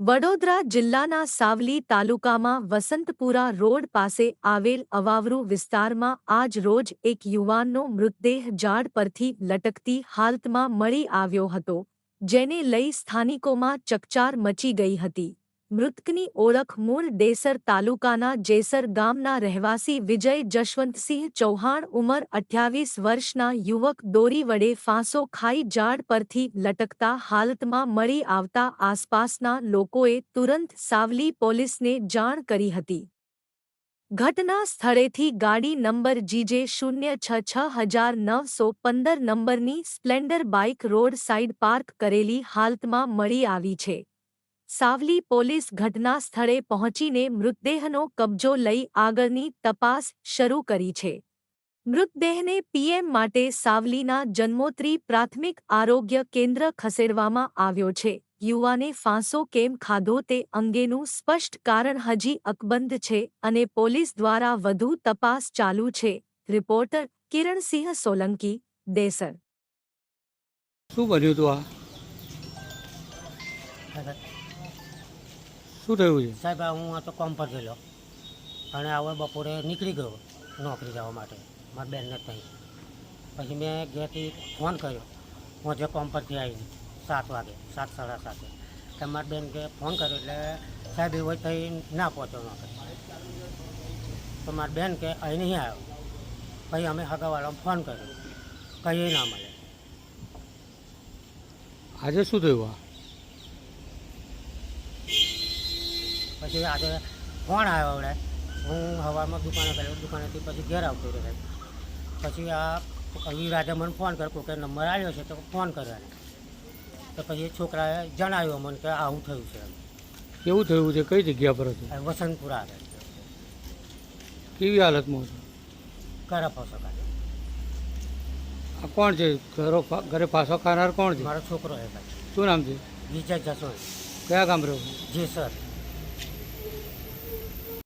વડોદરા જિલ્લાના સાવલી તાલુકામાં વસંતપુરા રોડ પાસે આવેલ અવાવરુ વિસ્તારમાં આજ રોજ એક યુવાનનો મૃતદેહ ઝાડ પરથી લટકતી હાલતમાં મળી આવ્યો હતો, જેને લઈ સ્થાનિકોમાં ચકચાર મચી ગઈ હતી. મૃતકની ઓળખ મૂળ દેસર તાલુકાના જેસર ગામના રહેવાસી વિજય જશવંતસિંહ ચૌહાણ ઉંમર અઠ્યાવીસ વર્ષના યુવક દોરી વડે ફાંસો ખાઈ ઝાડ પરથી લટકતા હાલતમાં મળી આવતા આસપાસના લોકોએ તુરંત સાવલી પોલીસને જાણ કરી હતી. ઘટના સ્થળેથી ગાડી નંબર જીજે શૂન્ય છ છ હજાર નવસો પંદર નંબરની Splendor bike road side park કરેલી હાલતમાં મળી આવી છે. સાવલી પોલીસ ઘટના સ્થળે પહોંચીને મૃતદેહનો કબજો લઈ આગળની તપાસ શરૂ કરી છે. મૃતદેહને પીએમ માટે સાવલીના જન્મોત્રી પ્રાથમિક આરોગ્ય કેન્દ્ર ખસેડવામાં આવ્યો છે. યુવાને ફાંસો કેમ ખાધો તે અંગેનું સ્પષ્ટ કારણ હજી અકબંધ છે અને પોલીસ દ્વારા વધુ તપાસ ચાલુ છે. રિપોર્ટર કિરણસિંહ સોલંકી, દેસર. શું બન્યું હતું આ? શું થયું છે? સાહેબ હું આ તો કોમ પર ગયેલો. અને હવે બપોરે નીકળી ગયો નોકરી જવા માટે. મારા બેનને ત્યાં પછી મેં ઘેરથી ફોન કર્યો. હું જે કોમ પરથી આવીને સાત વાગે સાત સાડા સાતે. કે મારી બેન કે ફોન કર્યો એટલે સાહેબ એવો થઈ ના પહોંચ્યો નોકરી. તો મારી બેન કે અહીં નહીં આવ્યો. પછી અમે હગાવાળાને ફોન કર્યો. કંઈ ના મળે. આજે શું થયું આ? પછી આજે ફોન આવ્યો આવડે? હું હવામાં દુકાને ગયેલો દુકાનેથી પછી ઘેર આવતો રહ્યો પછી આ વિરાજે મને ફોન કર્યો કોઈ નંબર આવ્યો છે તો ફોન કર્યો તો પછી છોકરાએ જણાવ્યું મને કે આવું થયું છે. કેવું થયું છે? કઈ જગ્યા પર હતું? વસંતપુરા આગળ કેવી હાલતમાં હતું ઘરે ફાંસો કાઢે આ કોણ છે? ઘરો ઘરે ફાંસો ખાનાર કોણ છે? મારો છોકરો ભાઈ. શું નામ છે? વિજય જસવંત કયા ગામ રહ્યો? જી સર